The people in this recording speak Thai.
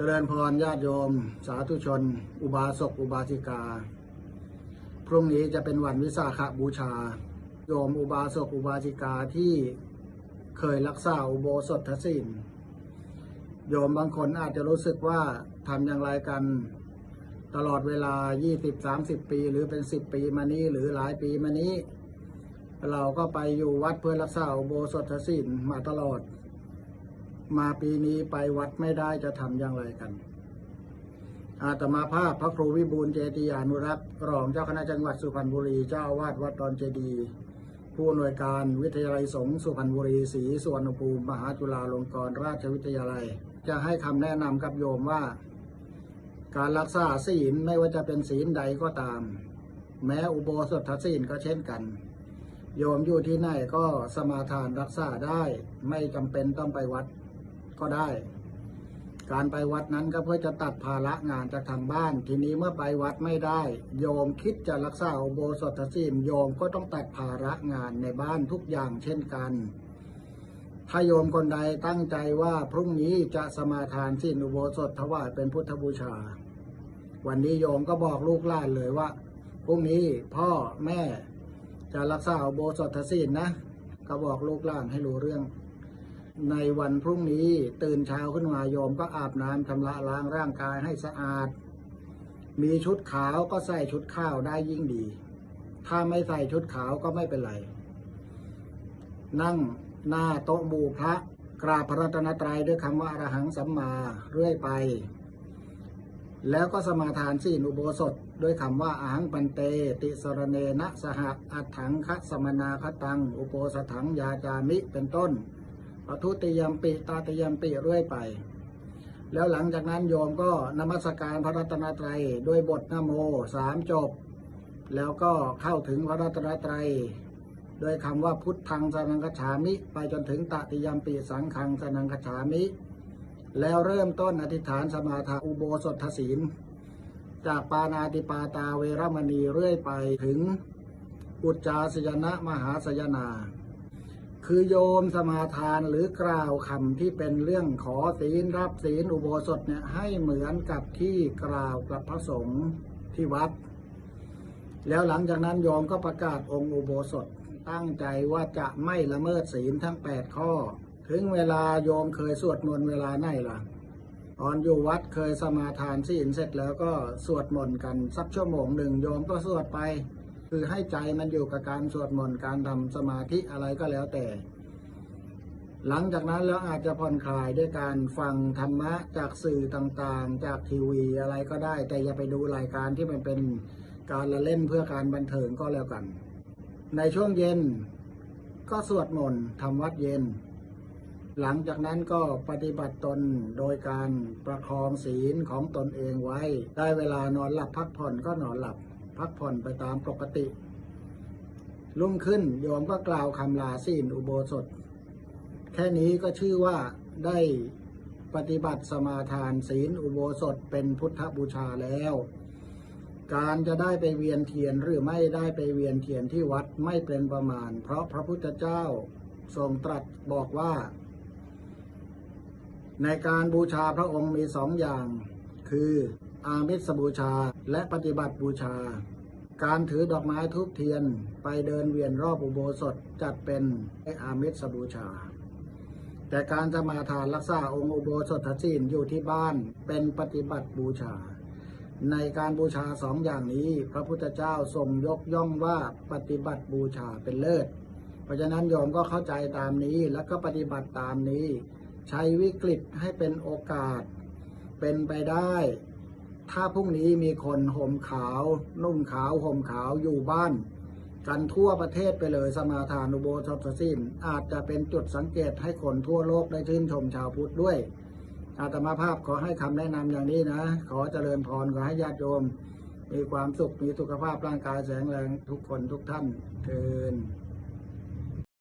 เจริญพรญาติโยม สาธุชน อุบาสกอุบาสิกา พรุ่งนี้จะเป็นวันวิสาขบูชา โยมอุบาสกอุบาสิกาที่เคยรักษาอุโบสถศีลโยมบางคนอาจจะรู้สึกว่าทำอย่างไรกัน ตลอดเวลา 20-30 ปี หรือเป็น 10 ปีมานี้หรือหลายปีมานี้ เราก็ไปอยู่วัดเพื่อรักษาอุโบสถศีลมาตลอด มาปีนี้ไปวัดไม่ได้จะทำอย่างไรกัน อาตมาภาพพระครูวิบูลเจติยานุรักษ์รองเจ้าคณะจังหวัดสุพรรณบุรีเจ้าอาวาสวัดดอนเจดีย์ผู้อำนวยการวิทยาลัยสงฆ์สุพรรณบุรีศรีสุวรรณภูมิมหาจุฬาลงกรณราชวิทยาลัย จะให้คำแนะนำกับโยมว่า การรักษาศีลไม่ว่าจะเป็นศีลใดก็ตาม แม้อุโบสถศีลก็เช่นกันโยมอยู่ที่ไหนก็สมาทานรักษาได้ ไม่จำเป็นต้องไปวัด ก็ได้ การไปวัดนั้นก็เพื่อจะตัดภาระงานจากทางบ้าน ทีนี้เมื่อไปวัดไม่ได้ โยมคิดจะรักษาอุโบสถศีลโยมก็ต้องตัดภาระงานในบ้านทุกอย่างเช่นกันถ้าโยมคนใดตั้งใจว่าพรุ่งนี้จะสมาทานศีลอุโบสถถวายเป็นพุทธบูชา วันนี้โยมก็บอกลูกหลานเลยว่าพรุ่งนี้พ่อแม่จะรักษาอุโบสถศีลนะ ก็บอกลูกหลานให้รู้เรื่อง ในวันพรุ่งนี้ตื่นเช้าขึ้นมาโยมก็อาบน้ำชำระล้างร่างกายให้สะอาด มีชุดขาวก็ใส่ชุดข้าวได้ยิ่งดี ถ้าไม่ใส่ชุดขาวก็ไม่เป็นไร นั่งหน้าโต๊ะบูพระกราบพระรัตนตรัยด้วยคำว่าอรหังสัมมาเรื่อยไป แล้วก็สมาทานศีลอุโบสถด้วยคำว่าอาหังปันเต ติสรเนนะสหอัฏฐังคะสมนาคตัง อุโปสถังยาจามิเป็นต้น ปทุติยมปิตาติยมปิเรื่อยไป แล้วหลังจากนั้นโยมก็นมัสการพระรัตนตรัยด้วยบทนโมสามจบ แล้วก็เข้าถึงพระรัตนตรัยด้วยคำว่าพุทธังสนังคฉามิ ไปจนถึงตติยมปีสังขังสนังคฉามิ แล้วเริ่มต้นอธิษฐานสมาทาอุโบสถศีล จากปานาติปาตาเวรมณีเรื่อยไปถึงอุจจาสยนะมหาสยนา คือโยมสมาทานหรือกล่าวคำที่เป็นเรื่องขอศีลรับศีลอุโบสถเนี่ยให้เหมือนกับที่กล่าวกับพระสงฆ์ที่วัด แล้วหลังจากนั้นโยมก็ประกาศองค์อุโบสถตั้งใจว่าจะไม่ละเมิดศีลทั้ง 8 ข้อ ถึงเวลาโยมเคยสวดมนต์เวลาไหนล่ะตอนอยู่วัดเคยสมาทานศีลเสร็จแล้วก็สวดมนต์กันสักชั่วโมงหนึ่งโยมก็สวดไป คือให้ใจมันอยู่กับการสวดมนต์การทำสมาธิอะไรก็แล้วแต่ หลังจากนั้นแล้วอาจจะผ่อนคลายด้วยการฟังธรรมะจากสื่อต่างๆ จากทีวีอะไรก็ได้ แต่อย่าไปดูรายการที่มันเป็นการละเล่นเพื่อการบันเทิงก็แล้วกัน ในช่วงเย็นก็สวดมนต์ทำวัดเย็น หลังจากนั้นก็ปฏิบัติตนโดยการประคองศีลของตนเองไว้ ได้เวลานอนหลับพักผ่อนก็นอนหลับ พักผ่อนไปตามปกติ รุ่งขึ้นโยมก็กล่าวคำลาศีลอุโบสถ แค่นี้ก็ชื่อว่าได้ปฏิบัติสมาทานศีลอุโบสถเป็นพุทธบูชาแล้ว การจะได้ไปเวียนเทียนหรือไม่ได้ไปเวียนเทียนที่วัดไม่เป็นประมาณ เพราะพระพุทธเจ้าทรงตรัสบอกว่า ในการบูชาพระองค์มีสองอย่าง คือ อามิสบูชา และปฏิบัติบูชา การถือดอกไม้ทุบเทียนไปเดินเวียนรอบอุโบสถจัดเป็นอามิสบูชา แต่การจะมาทานรักษาองค์อุโบสถศีลอยู่ที่บ้านเป็นปฏิบัติบูชา ในการบูชาสองอย่างนี้ พระพุทธเจ้าทรงยกย่องว่าปฏิบัติบูชาเป็นเลิศ เพราะฉะนั้นโยมก็เข้าใจตามนี้แล้วก็ปฏิบัติตามนี้ ใช้วิกฤตให้เป็นโอกาสเป็นไปได้ ถ้าพรุ่งนี้มีคนห่มขาว นุ่งขาวห่มขาวอยู่บ้าน กันทั่วประเทศไปเลยสมาทานอุโบสถศีลอาจจะเป็นจุดสังเกตให้คนทั่วโลกได้ชื่นชมชาวพุทธด้วย อาตมาภาพขอให้คำแนะนำอย่างนี้นะ ขอเจริญพรขอให้ญาติโยม มีความสุขมีสุขภาพร่างกายแข็งแรงทุกคนทุกท่านเทิน